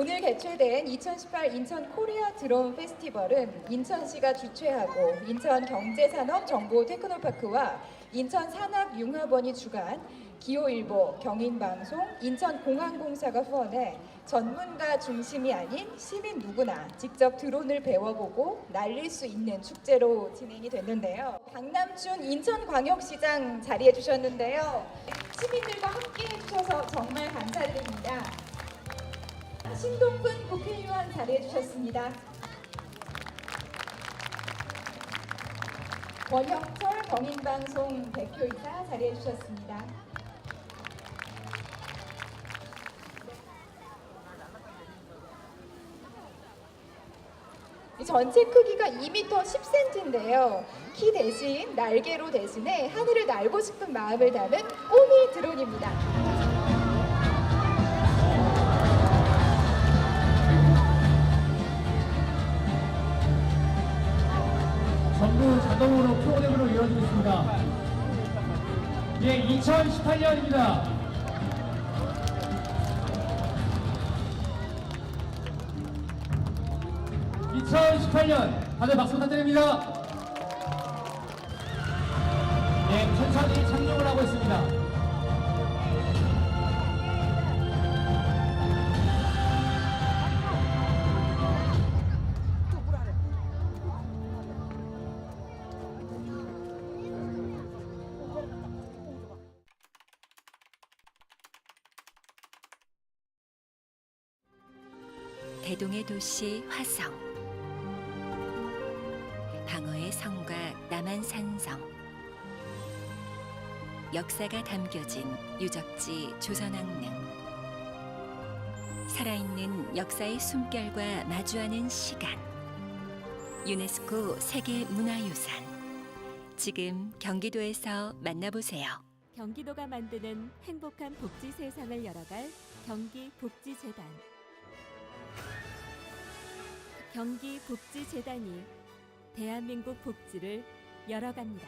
오늘 개최된 2018 인천 코리아 드론 페스티벌은 인천시가 주최하고 인천 경제산업 정보 테크노파크와 인천 산학융합원이 주관, 기호일보, 경인방송, 인천공항공사가 후원해 전문가 중심이 아닌 시민 누구나 직접 드론을 배워보고 날릴 수 있는 축제로 진행이 됐는데요. 박남춘 인천광역시장 자리해 주셨는데요. 시민들과 함께 해주셔서 정말 감사드립니다. 신동근 국회의원 자리해 주셨습니다. 원혁철 경인방송 대표이사 자리해 주셨습니다. 이 전체 크기가 2m 10cm인데요. 키 대신 날개로 대신해 하늘을 날고 싶은 마음을 담은 꼬미 드론입니다. 전부 자동으로 프로그램으로 이루어지고 있습니다. 예, 2018년입니다. (2018년) 다들 박수 부탁드립니다. 예, 천천히 대동의 도시 화성. 방어의 성과 남한산성. 역사가 담겨진 유적지 조선왕릉. 살아있는 역사의 숨결과 마주하는 시간. 유네스코 세계문화유산. 지금 경기도에서 만나보세요. 경기도가 만드는 행복한 복지 세상을 열어갈 경기 복지재단. 경기 복지재단이 대한민국 복지를 열어갑니다.